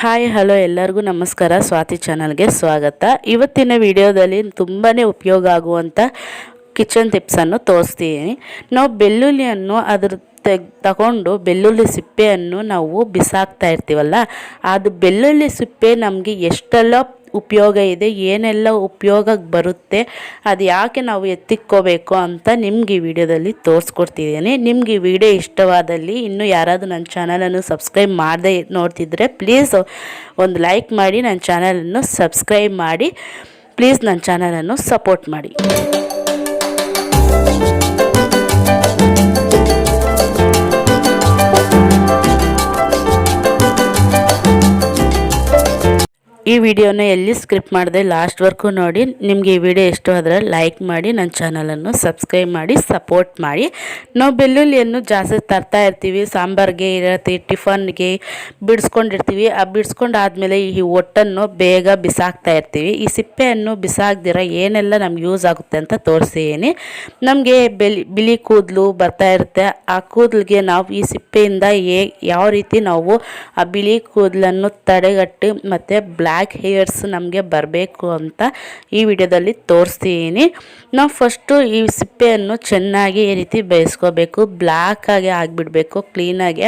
Hi, hello ಎಲ್ಲರಿಗೂ ನಮಸ್ಕಾರ. ಸ್ವಾತಿ ಚಾನಲ್ಗೆ ಸ್ವಾಗತ. ಇವತ್ತಿನ ವಿಡಿಯೋದಲ್ಲಿ ತುಂಬಾ ಉಪಯೋಗ ಆಗುವಂಥ ಕಿಚನ್ ಟಿಪ್ಸನ್ನು ತೋರಿಸ್ತೀನಿ. ನಾವು ಬೆಳ್ಳುಳ್ಳಿಯನ್ನು ಅದ್ರ ತೆಗ್ ತಗೊಂಡು ಬೆಳ್ಳುಳ್ಳಿ ಸಿಪ್ಪೆಯನ್ನು ನಾವು ಬಿಸಾಕ್ತಾ ಇರ್ತೀವಲ್ಲ, ಅದು ಬೆಳ್ಳುಳ್ಳಿ ಸಿಪ್ಪೆ ನಮಗೆ ಎಷ್ಟೆಲ್ಲ ಉಪಯೋಗ ಇದೆ, ಏನೆಲ್ಲ ಉಪಯೋಗಕ್ಕೆ ಬರುತ್ತೆ, ಅದು ಯಾಕೆ ನಾವು ಎತ್ತಿಕ್ಕೋಬೇಕು ಅಂತ ನಿಮ್ಗೆ ಈ ವಿಡಿಯೋದಲ್ಲಿ ತೋರಿಸ್ಕೊಡ್ತಿದ್ದೀನಿ. ನಿಮ್ಗೆ ಈ ವಿಡಿಯೋ ಇಷ್ಟವಾದಲ್ಲಿ ಇನ್ನೂ ಯಾರಾದರೂ ನನ್ನ ಚಾನಲನ್ನು ಸಬ್ಸ್ಕ್ರೈಬ್ ಮಾಡದೆ ನೋಡ್ತಿದ್ರೆ ಪ್ಲೀಸ್ ಒಂದು ಲೈಕ್ ಮಾಡಿ, ನನ್ನ ಚಾನಲನ್ನು ಸಬ್ಸ್ಕ್ರೈಬ್ ಮಾಡಿ, ಪ್ಲೀಸ್ ನನ್ನ ಚಾನಲನ್ನು ಸಪೋರ್ಟ್ ಮಾಡಿ. ಈ ವಿಡಿಯೋನ ಎಲ್ಲಿ ಸ್ಕ್ರಿಪ್ಟ್ ಮಾಡಿದೆ ಲಾಸ್ಟ್ವರೆಗೂ ನೋಡಿ. ನಿಮಗೆ ಈ ವಿಡಿಯೋ ಇಷ್ಟ ಆದರೆ ಲೈಕ್ ಮಾಡಿ ನನ್ನ ಚಾನಲನ್ನು ಸಬ್ಸ್ಕ್ರೈಬ್ ಮಾಡಿ ಸಪೋರ್ಟ್ ಮಾಡಿ. ನಾವು ಬೆಳ್ಳುಳ್ಳಿಯನ್ನು ಜಾಸ್ತಿ ತರ್ತಾ ಇರ್ತೀವಿ, ಸಾಂಬಾರಿಗೆ ಇರತ್ತೆ, ಟಿಫನ್ಗೆ ಬಿಡಿಸ್ಕೊಂಡಿರ್ತೀವಿ. ಆ ಬಿಡಿಸ್ಕೊಂಡಾದ್ಮೇಲೆ ಈ ಒಟ್ಟನ್ನು ಬೇಗ ಬಿಸಾಕ್ತಾ ಇರ್ತೀವಿ. ಈ ಸಿಪ್ಪೆಯನ್ನು ಬಿಸಾಕ್ದಿರ ಏನೆಲ್ಲ ನಮ್ಗೆ ಯೂಸ್ ಆಗುತ್ತೆ ಅಂತ ತೋರಿಸ್ತೀನಿ ನಮಗೆ ಬಿಳಿ ಕೂದಲು ಬರ್ತಾ ಇರುತ್ತೆ. ಆ ಕೂದಲಿಗೆ ನಾವು ಈ ಸಿಪ್ಪೆಯಿಂದ ಯಾವ ರೀತಿ ನಾವು ಆ ಬಿಳಿ ಕೂದಲನ್ನು ತಡೆಗಟ್ಟಿ ಮತ್ತು ಬ್ಲ್ಯಾಕ್ ಬ್ಲ್ಯಾಕ್ ಹೇರ್ಸ್ ನಮಗೆ ಬರಬೇಕು ಅಂತ ಈ ವಿಡಿಯೋದಲ್ಲಿ ತೋರಿಸ್ತೀನಿ. ನಾವು ಫಸ್ಟು ಈ ಸಿಪ್ಪೆಯನ್ನು ಚೆನ್ನಾಗಿ ಈ ರೀತಿ ಬೇಯಿಸ್ಕೋಬೇಕು. ಬ್ಲ್ಯಾಕಾಗಿ ಆಗಿಬಿಡಬೇಕು. ಕ್ಲೀನಾಗಿ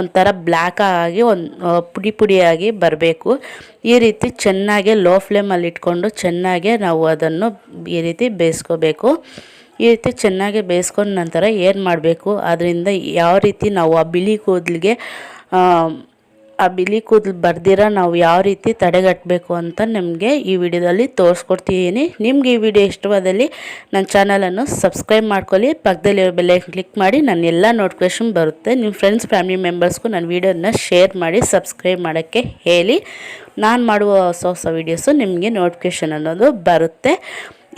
ಒಂಥರ ಬ್ಲ್ಯಾಕ್ ಆಗಿ ಒಂದು ಪುಡಿ ಪುಡಿಯಾಗಿ ಬರಬೇಕು. ಈ ರೀತಿ ಚೆನ್ನಾಗಿ ಲೋ ಫ್ಲೇಮಲ್ಲಿ ಇಟ್ಕೊಂಡು ಚೆನ್ನಾಗಿ ನಾವು ಅದನ್ನು ಈ ರೀತಿ ಬೇಯಿಸ್ಕೋಬೇಕು. ಈ ರೀತಿ ಚೆನ್ನಾಗಿ ಬೇಯಿಸ್ಕೊಂಡ ನಂತರ ಏನು ಮಾಡಬೇಕು? ಅದರಿಂದ ಯಾವ ರೀತಿ ನಾವು ಆ ಬಿಳಿ ಕೂದಲಿಗೆ ಆ ಬಿಳಿ ಕೂದಲು ಬರ್ದಿರ, ನಾವು ಯಾವ ರೀತಿ ತಡೆಗಟ್ಟಬೇಕು ಅಂತ ನಿಮಗೆ ಈ ವಿಡಿಯೋದಲ್ಲಿ ತೋರಿಸ್ಕೊಡ್ತಿದ್ದೀನಿ ನಿಮ್ಗೆ ಈ ವಿಡಿಯೋ ಇಷ್ಟವಾದಲ್ಲಿ ನನ್ನ ಚಾನಲನ್ನು ಸಬ್ಸ್ಕ್ರೈಬ್ ಮಾಡ್ಕೊಳ್ಳಿ ಪಕ್ಕದಲ್ಲಿ ಬೆಲೆ ಕ್ಲಿಕ್ ಮಾಡಿ, ನನ್ನ ಎಲ್ಲ ನೋಟಿಫಿಕೇಶನ್ ಬರುತ್ತೆ. ನಿಮ್ಮ ಫ್ರೆಂಡ್ಸ್, ಫ್ಯಾಮಿಲಿ ಮೆಂಬರ್ಸ್ಗೂ ನನ್ನ ವೀಡಿಯೋನ ಶೇರ್ ಮಾಡಿ, ಸಬ್ಸ್ಕ್ರೈಬ್ ಮಾಡೋಕ್ಕೆ ಹೇಳಿ. ನಾನು ಮಾಡುವ ಹೊಸ ಹೊಸ ವೀಡಿಯೋಸು ನಿಮಗೆ ನೋಟಿಫಿಕೇಷನ್ ಅನ್ನೋದು ಬರುತ್ತೆ.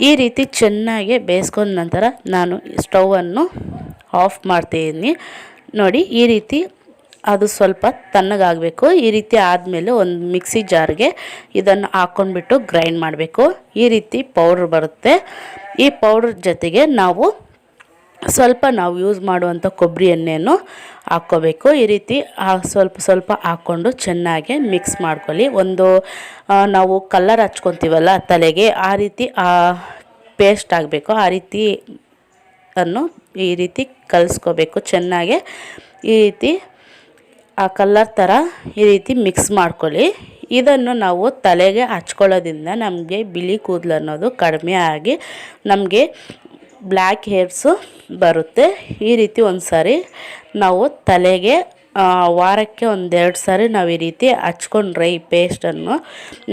ಈ ರೀತಿ ಚೆನ್ನಾಗಿ ಬೇಯಿಸ್ಕೊಂಡ ನಂತರ ನಾನು ಸ್ಟವನ್ನು ಆಫ್ ಮಾಡ್ತೀನಿ. ನೋಡಿ, ಈ ರೀತಿ ಅದು ಸ್ವಲ್ಪ ತಣ್ಣಗಾಗಬೇಕು. ಈ ರೀತಿ ಆದಮೇಲೆ ಒಂದು ಮಿಕ್ಸಿ ಜಾರ್ಗೆ ಇದನ್ನು ಹಾಕ್ಕೊಂಡ್ಬಿಟ್ಟು ಗ್ರೈಂಡ್ ಮಾಡಬೇಕು. ಈ ರೀತಿ ಪೌಡ್ರ್ ಬರುತ್ತೆ. ಈ ಪೌಡ್ರ್ ಜೊತೆಗೆ ನಾವು ಸ್ವಲ್ಪ ನಾವು ಯೂಸ್ ಮಾಡುವಂಥ ಕೊಬ್ಬರಿ ಎಣ್ಣೆಯನ್ನು ಹಾಕ್ಕೋಬೇಕು. ಈ ರೀತಿ ಸ್ವಲ್ಪ ಸ್ವಲ್ಪ ಹಾಕ್ಕೊಂಡು ಚೆನ್ನಾಗಿ ಮಿಕ್ಸ್ ಮಾಡ್ಕೊಳ್ಳಿ. ಒಂದು ನಾವು ಕಲ್ಲರ್ ಹಚ್ಕೊತೀವಲ್ಲ ತಲೆಗೆ, ಆ ರೀತಿ ಪೇಸ್ಟ್ ಆಗಬೇಕು. ಆ ರೀತಿ ಅನ್ನು ಈ ರೀತಿ ಕಲಿಸ್ಕೋಬೇಕು. ಚೆನ್ನಾಗೆ ಈ ರೀತಿ ಆ ಕಲ್ಲರ್ ಥರ ಈ ರೀತಿ ಮಿಕ್ಸ್ ಮಾಡ್ಕೊಳ್ಳಿ. ಇದನ್ನು ನಾವು ತಲೆಗೆ ಹಚ್ಕೊಳ್ಳೋದ್ರಿಂದ ನಮಗೆ ಬಿಳಿ ಕೂದಲು ಅನ್ನೋದು ಕಡಿಮೆ ಆಗಿ ನಮಗೆ ಬ್ಲ್ಯಾಕ್ ಹೇರ್ಸು ಬರುತ್ತೆ. ಈ ರೀತಿ ಒಂದು ಸಾರಿ ನಾವು ತಲೆಗೆ ವಾರಕ್ಕೆ ಒಂದೆರಡು ಸಾರಿ ನಾವು ಈ ರೀತಿ ಹಚ್ಕೊಂಡ್ರೆ ಈ ಪೇಸ್ಟನ್ನು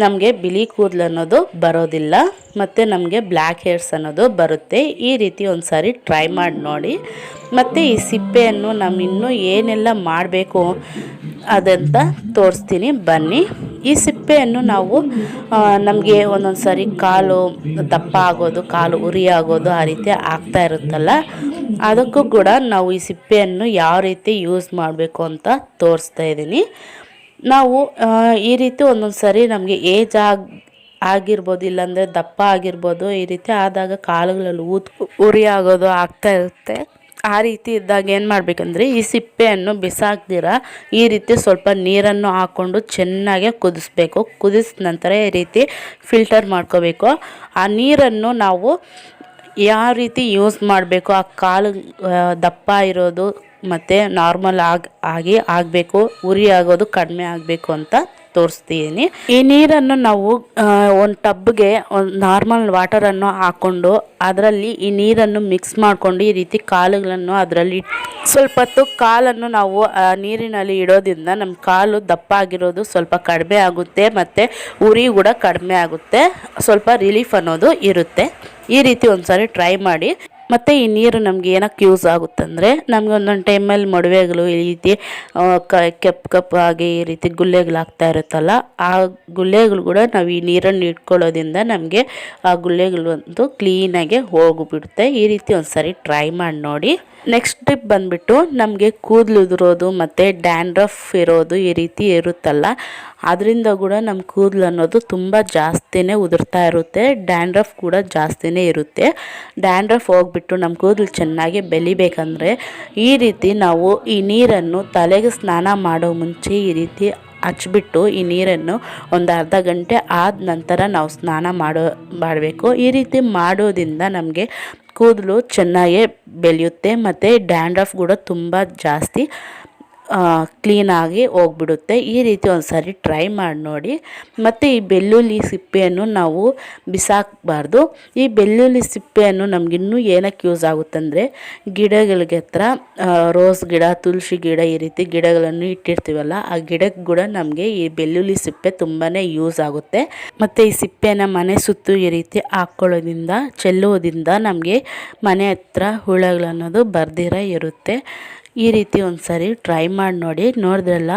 ನಮಗೆ ಬಿಳಿ ಕೂದಲು ಅನ್ನೋದು ಬರೋದಿಲ್ಲ, ಮತ್ತು ನಮಗೆ ಬ್ಲ್ಯಾಕ್ ಹೇರ್ಸ್ ಅನ್ನೋದು ಬರುತ್ತೆ. ಈ ರೀತಿ ಒಂದು ಸಾರಿ ಟ್ರೈ ಮಾಡಿ ನೋಡಿ. ಮತ್ತು ಈ ಸಿಪ್ಪೆಯನ್ನು ನಾವು ಇನ್ನೂ ಏನೆಲ್ಲ ಮಾಡಬೇಕು ಅದಂತ ತೋರಿಸ್ತೀನಿ. ಬನ್ನಿ. ಈ ಸಿಪ್ಪೆಯನ್ನು ನಾವು ನಮಗೆ ಒಂದೊಂದು ಸಾರಿ ಕಾಲು ದಪ್ಪ ಆಗೋದು, ಕಾಲು ಉರಿ ಆಗೋದು ಆ ರೀತಿ ಆಗ್ತಾ ಇರುತ್ತಲ್ಲ ಅದಕ್ಕೂ ಕೂಡ ನಾವು ಈ ಸಿಪ್ಪೆಯನ್ನು ಯಾವ ರೀತಿ ಯೂಸ್ ಮಾಡಬೇಕು ಅಂತ ತೋರಿಸ್ತಾ ಇದ್ದೀನಿ. ನಾವು ಈ ರೀತಿ ಒಂದೊಂದು ಸರಿ ನಮಗೆ ಏಜ್ ಆಗಿ, ಆಗಿರ್ಬೋದು, ಇಲ್ಲಾಂದರೆ ದಪ್ಪ ಆಗಿರ್ಬೋದು, ಈ ರೀತಿ ಆದಾಗ ಕಾಲುಗಳಲ್ಲಿ ಊದ್ ಉರಿ ಆಗೋದು ಆಗ್ತಾ ಇರುತ್ತೆ. ಆ ರೀತಿ ಇದ್ದಾಗ ಏನು ಮಾಡಬೇಕಂದ್ರೆ, ಈ ಸಿಪ್ಪೆಯನ್ನು ಬಿಸಾಕ್ದಿರ ಈ ರೀತಿ ಸ್ವಲ್ಪ ನೀರನ್ನು ಹಾಕ್ಕೊಂಡು ಚೆನ್ನಾಗೆ ಕುದಿಸ್ಬೇಕು. ಕುದಿಸಿದ ನಂತರ ಈ ರೀತಿ ಫಿಲ್ಟರ್ ಮಾಡ್ಕೋಬೇಕು. ಆ ನೀರನ್ನು ನಾವು ಯಾವ ರೀತಿ ಯೂಸ್ ಮಾಡಬೇಕು, ಆ ಕಾಲು ದಪ್ಪ ಇರೋದು ಮತ್ತು ನಾರ್ಮಲ್ ಆಗಿ ಆಗಿ ಆಗಬೇಕು, ಉರಿ ಆಗೋದು ಕಡಿಮೆ ಆಗಬೇಕು ಅಂತ ತೋರಿಸ್ತೀನಿ. ಈ ನೀರನ್ನು ನಾವು ಒಂದು ಟಬ್ಗೆ ಒಂದು ನಾರ್ಮಲ್ ವಾಟರನ್ನು ಹಾಕ್ಕೊಂಡು ಅದರಲ್ಲಿ ಈ ನೀರನ್ನು ಮಿಕ್ಸ್ ಮಾಡಿಕೊಂಡು ಈ ರೀತಿ ಕಾಲುಗಳನ್ನು ಅದರಲ್ಲಿ ಸ್ವಲ್ಪ ಹೊತ್ತು ಕಾಲನ್ನು ನಾವು ನೀರಿನಲ್ಲಿ ಇಡೋದ್ರಿಂದ ನಮ್ಮ ಕಾಲು ದಪ್ಪ ಆಗಿರೋದು ಸ್ವಲ್ಪ ಕಡಿಮೆ ಆಗುತ್ತೆ ಮತ್ತು ಉರಿ ಕೂಡ ಕಡಿಮೆ ಆಗುತ್ತೆ. ಸ್ವಲ್ಪ ರಿಲೀಫ್ ಅನ್ನೋದು ಇರುತ್ತೆ. ಈ ರೀತಿ ಒಂದ್ಸಾರಿ ಟ್ರೈ ಮಾಡಿ. ಮತ್ತು ಈ ನೀರು ನಮಗೆ ಏನಕ್ಕೆ ಯೂಸ್ ಆಗುತ್ತಂದರೆ ನಮಗೆ ಒಂದೊಂದು ಟೈಮಲ್ಲಿ ಮೊಡವೆಗಳು ಈ ರೀತಿ ಕ, ಕೆಪ್ ಆಗಿ ಈ ರೀತಿ ಗುಳ್ಳೆಗಳಾಗ್ತಾ ಇರುತ್ತಲ್ಲ, ಆ ಗುಳ್ಳೆಗಳು ಕೂಡ ನಾವು ಈ ನೀರನ್ನು ಇಟ್ಕೊಳ್ಳೋದ್ರಿಂದ ನಮಗೆ ಆ ಗುಳ್ಳೆಗಳು ಒಂದು ಕ್ಲೀನಾಗೆ ಹೋಗಿಬಿಡುತ್ತೆ. ಈ ರೀತಿ ಒಂದು ಸರಿ ಟ್ರೈ ಮಾಡಿ ನೋಡಿ. ನೆಕ್ಸ್ಟ್ ಟಿಪ್ ಬಂದುಬಿಟ್ಟು ನಮಗೆ ಕೂದಲು ಉದುರೋದು ಮತ್ತು ಡ್ಯಾಂಡ್ರಫ್ ಇರೋದು ಈ ರೀತಿ ಇರುತ್ತಲ್ಲ. ಅದರಿಂದ ಕೂಡ ನಮ್ಮ ಕೂದಲು ಅನ್ನೋದು ತುಂಬ ಜಾಸ್ತಿನೇ ಉದುರ್ತಾ ಇರುತ್ತೆ. ಡ್ಯಾಂಡ್ರಫ್ ಕೂಡ ಜಾಸ್ತಿನೇ ಇರುತ್ತೆ. ಡ್ಯಾಂಡ್ರಫ್ ಹೋಗ್ಬಿಟ್ಟು ನಮ್ಮ ಕೂದಲು ಚೆನ್ನಾಗಿ ಬೆಳಿಬೇಕಂದ್ರೆ ಈ ರೀತಿ ನಾವು ಈ ನೀರನ್ನು ತಲೆಗೆ ಸ್ನಾನ ಮಾಡೋ ಮುಂಚೆ ಈ ರೀತಿ ಹಚ್ಬಿಟ್ಟು ಈ ನೀರನ್ನು ಒಂದು ಅರ್ಧ ಗಂಟೆ ಆದ ನಂತರ ನಾವು ಸ್ನಾನ ಮಾಡೋ, ಮಾಡಬೇಕು. ಈ ರೀತಿ ಮಾಡೋದ್ರಿಂದ ನಮಗೆ ಕೂದಲು ಚೆನ್ನಾಗೇ ಬೆಳೆಯುತ್ತೆ, ಮತ್ತು ಡ್ಯಾಂಡ್ರಫ್ ಕೂಡ ತುಂಬ ಜಾಸ್ತಿ. ಕ್ಲೀನಾಗಿ ಹೋಗ್ಬಿಡುತ್ತೆ. ಈ ರೀತಿ ಒಂದು ಸಾರಿ ಟ್ರೈ ಮಾಡಿ ನೋಡಿ. ಮತ್ತು ಈ ಬೆಳ್ಳುಳ್ಳಿ ಸಿಪ್ಪೆಯನ್ನು ನಾವು ಬಿಸಾಕಬಾರ್ದು. ಈ ಬೆಳ್ಳುಳ್ಳಿ ಸಿಪ್ಪೆಯನ್ನು ನಮಗಿನ್ನೂ ಏನಕ್ಕೆ ಯೂಸ್ ಆಗುತ್ತಂದರೆ ಗಿಡಗಳಿಗೆ ಹತ್ರ ರೋಸ್ ಗಿಡ, ತುಳಸಿ ಗಿಡ ಈ ರೀತಿ ಗಿಡಗಳನ್ನು ಇಟ್ಟಿರ್ತೀವಲ್ಲ, ಆ ಗಿಡಕ್ಕೆ ಕೂಡ ನಮಗೆ ಈ ಬೆಳ್ಳುಳ್ಳಿ ಸಿಪ್ಪೆ ತುಂಬಾ ಯೂಸ್ ಆಗುತ್ತೆ. ಮತ್ತು ಈ ಸಿಪ್ಪೆನ ಮನೆ ಸುತ್ತು ಈ ರೀತಿ ಹಾಕ್ಕೊಳ್ಳೋದ್ರಿಂದ ಚೆಲ್ಲುವುದರಿಂದ ನಮಗೆ ಮನೆ ಹತ್ರ ಹುಳಗಳನ್ನೋದು ಬರ್ದಿರ ಇರುತ್ತೆ. ಈ ರೀತಿ ಒಂದು ಸಾರಿ ಟ್ರೈ ಮಾಡಿ ನೋಡಿ. ನೋಡಿದ್ರಲ್ಲ,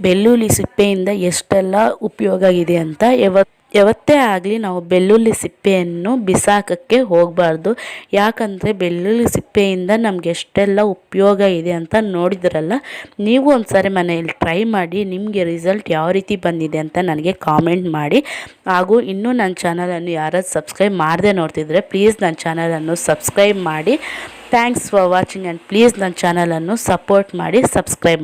ಬೆಳ್ಳುಳ್ಳಿ ಸಿಪ್ಪೆಯಿಂದ ಎಷ್ಟೆಲ್ಲ ಉಪಯೋಗ ಇದೆ ಅಂತ. ಯಾವತ್ತು ಯಾವತ್ತೇ ಆಗಲಿ ನಾವು ಬೆಳ್ಳುಳ್ಳಿ ಸಿಪ್ಪೆಯನ್ನು ಬಿಸಾಕೋಕ್ಕೆ ಹೋಗಬಾರ್ದು. ಯಾಕಂದರೆ ಬೆಳ್ಳುಳ್ಳಿ ಸಿಪ್ಪೆಯಿಂದ ನಮ್ಗೆ ಎಷ್ಟೆಲ್ಲ ಉಪಯೋಗ ಇದೆ ಅಂತ ನೋಡಿದ್ರಲ್ಲ, ನೀವು ಒಂದು ಸಾರಿ ಮನೆಯಲ್ಲಿ ಟ್ರೈ ಮಾಡಿ, ನಿಮಗೆ ರಿಸಲ್ಟ್ ಯಾವ ರೀತಿ ಬಂದಿದೆ ಅಂತ ನನಗೆ ಕಾಮೆಂಟ್ ಮಾಡಿ. ಹಾಗೂ ಇನ್ನೂ ನನ್ನ ಚಾನಲನ್ನು ಯಾರಾದ್ರು ಸಬ್ಸ್ಕ್ರೈಬ್ ಮಾಡದೆ ನೋಡ್ತಿದ್ರೆ ಪ್ಲೀಸ್ ನನ್ನ ಚಾನಲನ್ನು ಸಬ್ಸ್ಕ್ರೈಬ್ ಮಾಡಿ. Thanks for watching and please ನನ್ನ ಚಾನಲನ್ನು ಸಪೋರ್ಟ್ ಮಾಡಿ, ಸಬ್ಸ್ಕ್ರೈಬ್